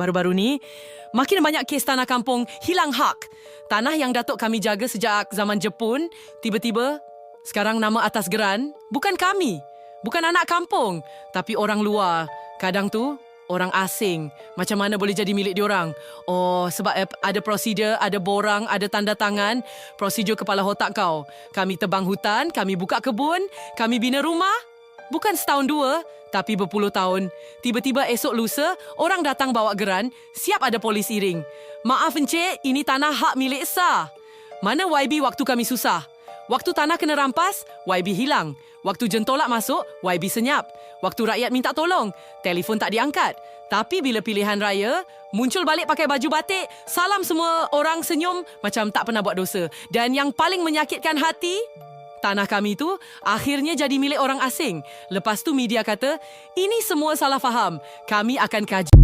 baru-baru ni, makin banyak kes tanah kampung hilang hak. Tanah yang Datuk kami jaga sejak zaman Jepun, tiba-tiba sekarang nama atas geran bukan kami. Bukan anak kampung, tapi orang luar. Kadang tu orang asing. Macam mana boleh jadi milik diorang? Oh, sebab ada prosedur, ada borang, ada tanda tangan. Prosedur kepala otak kau. Kami tebang hutan, kami buka kebun, kami bina rumah. Bukan setahun dua, tapi berpuluh tahun. Tiba-tiba esok lusa, orang datang bawa geran, siap ada polis iring. Maaf encik, ini tanah hak milik sah. Mana YB waktu kami susah? Waktu tanah kena rampas, YB hilang. Waktu jentolak masuk, YB senyap. Waktu rakyat minta tolong, telefon tak diangkat. Tapi bila pilihan raya, muncul balik pakai baju batik, salam semua orang senyum macam tak pernah buat dosa. Dan yang paling menyakitkan hati, tanah kami tu akhirnya jadi milik orang asing. Lepas tu media kata, ini semua salah faham. Kami akan kaji.